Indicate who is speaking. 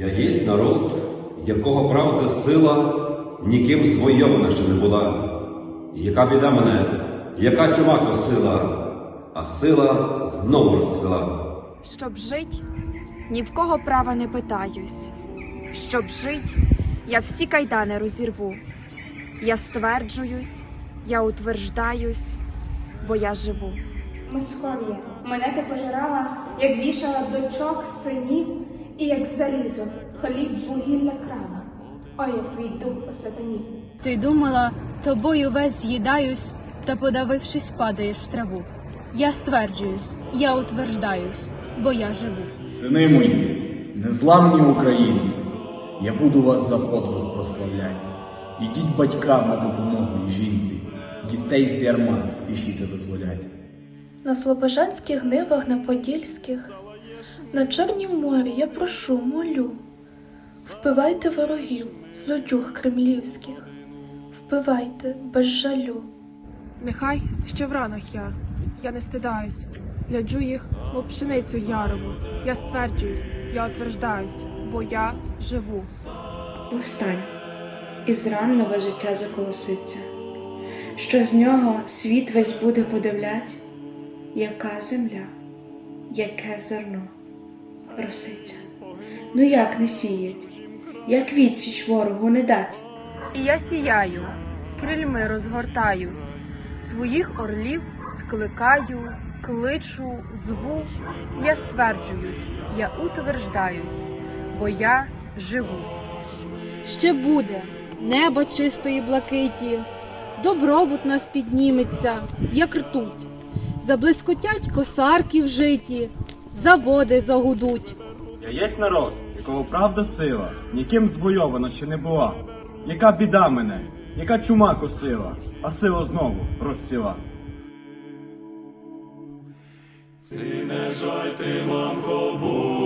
Speaker 1: Я єсть народ, якого правда сила ніким звойована ще не була. І яка біда мене, яка чума косила, а сила знову розцвіла.
Speaker 2: Щоб жить, ні в кого права не питаюсь. Щоб жить, я всі кайдани розірву. Я стверджуюсь, я утверждаюсь, бо я живу.
Speaker 3: Московія, мене ти пожирала, як вішала дочок, синів, і як залізо, хліб вугілля крала. Ой, як твій дух осатанів.
Speaker 4: Ти думала, тобою весь з'їдаюсь, та подавившись, падаєш в траву. Я стверджуюсь, я утверждаюсь, бо я живу.
Speaker 5: Сини мої, незламні українці, я буду вас за подвиг прославляти. Ідіть батькам на допомогу і жінці, дітей з ярма спішіте визволяти.
Speaker 6: На слобожанських нивах, на подільських, на Чорнім морі я прошу, молю. Вбивайте ворогів, злодюг кремлівських, вбивайте без жалю.
Speaker 7: Нехай ще в ранах я, я не стидаюсь, гляджу їх, мов пшеницю ярову. Я стверджуюсь, я утверждаюсь, бо я живу.
Speaker 8: Повстань, і з ран нове життя заколоситься, що з нього світ весь буде подивлять, яка земля, яке зерно роситься. Ну як не сіять, як відсіч ворогу не дать.
Speaker 9: І я сіяю, крильми розгортаюсь, своїх орлів скликаю, кличу, зву. Я стверджуюсь, я утверждаюсь, бо я живу.
Speaker 4: Ще буде небо чистої блакиті, добробут нас підніметься, як ртуть. Заблискотять косарки в житі, заводи загудуть.
Speaker 5: Я єсть народ, якого правда сила, ніким звойована ще не була. Яка біда мене, яка чума косила, а сила знову розсіла.
Speaker 10: Ти не жаль ти, мамко, будь.